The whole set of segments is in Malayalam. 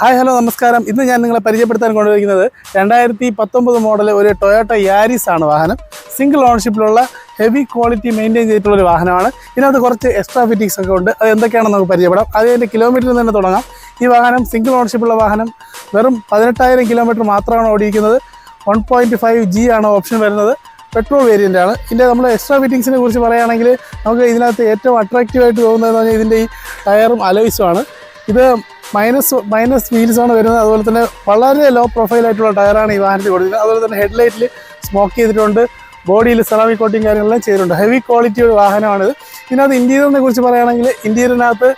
ഹായ് ഹലോ നമസ്കാരം. ഇന്ന് ഞാൻ നിങ്ങളെ പരിചയപ്പെടുത്താൻ കൊണ്ടുവരുന്നത് രണ്ടായിരത്തി പത്തൊമ്പത് മോഡൽ ഒരു ടൊയോട്ട യാരിസ് ആണ് വാഹനം. സിംഗിൾ ഓണർഷിപ്പിലുള്ള ഹെവി ക്വാളിറ്റി മെയിന്റെയിൻ ചെയ്തിട്ടുള്ള ഒരു വാഹനമാണ്. ഇതിനകത്ത് കുറച്ച് എക്സ്ട്രാ ഫിറ്റിങ്സ് ഒക്കെ ഉണ്ട്. അത് എന്തൊക്കെയാണെന്ന് നമുക്ക് പരിചയപ്പെടാം. അതിന്റെ കിലോമീറ്ററിൽ തന്നെ തുടങ്ങാം. ഈ വാഹനം സിംഗിൾ ഓണർഷിപ്പുള്ള വാഹനം. വെറും പതിനെട്ടായിരം കിലോമീറ്റർ മാത്രമാണ് ഓടിയിരിക്കുന്നത്. വൺ പോയിന്റ് ഫൈവ് ജി ആണ് ഓപ്ഷൻ വരുന്നത്. പെട്രോൾ വേരിയന്റ് ആണ്. ഇതിന്റെ നമ്മൾ എക്സ്ട്രാ ഫിറ്റിങ്സിനെ കുറിച്ച് പറയുകയാണെങ്കിൽ നമുക്ക് ഇതിനകത്ത് ഏറ്റവും അട്രാക്റ്റീവായിട്ട് തോന്നുന്നത് തോന്നുന്നതെന്ന് പറഞ്ഞാൽ ഇതിന്റെ ഈ ടയറും അലോയ്സുമാണ് ഇത് മൈനസ് മൈനസ് വീൽസ് ആണ് വരുന്നത്. അതുപോലെ തന്നെ വളരെ ലോ പ്രൊഫൈൽ ആയിട്ടുള്ള ടയറാണ് ഈ വാഹനത്തിൽ കൊടുക്കുന്നത് അതുപോലെ തന്നെ ഹെഡ് ലൈറ്റിൽ സ്മോക്ക് ചെയ്തിട്ടുണ്ട്. ബോഡിയിൽ സെറാമിക് കോട്ടിങ് കാര്യങ്ങളെല്ലാം ചെയ്തിട്ടുണ്ട്. ഹെവി ക്വാളിറ്റി ഒരു വാഹനമാണിത്. അത് ഇന്റീരിയറിനെ കുറിച്ച് പറയുകയാണെങ്കിൽ ഇന്റീരിയറിനകത്ത്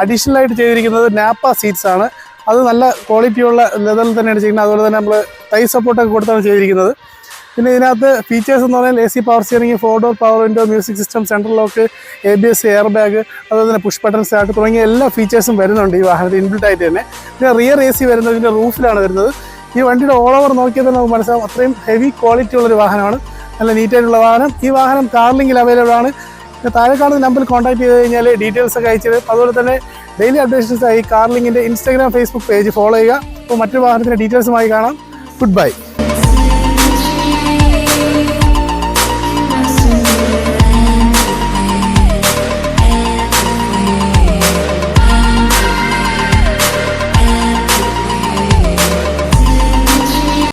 അഡീഷണൽ ആയിട്ട് ചെയ്തിരിക്കുന്നത് നാപ്പ സീറ്റ്സ് ആണ്. അത് നല്ല ക്വാളിറ്റിയുള്ള ലെതറിൽ തന്നെയാണ് ചെയ്യുന്നത്. അതുപോലെ തന്നെ നമ്മൾ തൈ സപ്പോർട്ടൊക്കെ കൊടുത്താണ് ചെയ്തിരിക്കുന്നത്. പിന്നെ ഇതിനകത്ത് ഫീച്ചേഴ്സ് എന്ന് പറഞ്ഞാൽ A C power steering four door power window music system central lock A B S air bag അതുപോലെ തന്നെ പുഷ് ബട്ടൺ സ്റ്റാർട്ട് തുടങ്ങിയ എല്ലാ ഫീച്ചേഴ്സും വരുന്നുണ്ട് ഈ വാഹനത്തിൽ ഇൻബിൽട്ട് ആയിട്ട് തന്നെ. പിന്നെ റിയർ എ സി വരുന്നത് ഇതിന്റെ റൂഫിലാണ് വരുന്നത്. ഈ വണ്ടിയുടെ ഓൾ ഓവർ നോക്കിയാൽ തന്നെ നമുക്ക് മനസ്സിലാവും അത്രയും ഹെവി ക്വാളിറ്റി ഉള്ളൊരു വാഹനമാണ്. നല്ല നീറ്റായിട്ടുള്ള വാഹനം. ഈ വാഹനം കാർലിംഗിൽ അവൈലബിൾ ആണ്. താഴെ കാണുന്ന നമ്പറിൽ കോൺടാക്ട് ചെയ്ത് കഴിഞ്ഞാൽ ഡീറ്റെയിൽസ് ഒക്കെ അയച്ചത് അതുപോലെ തന്നെ ഡെയിലി അപ്ഡേഷൻസായി കാർലിംഗിന്റെ ഇൻസ്റ്റാഗ്രാം ഫേസ്ബുക്ക് പേജ് ഫോളോ ചെയ്യുക. അപ്പോൾ മറ്റൊരു വാഹനത്തിന്റെ ഡീറ്റെയിൽസുമായി കാണാം. Good bye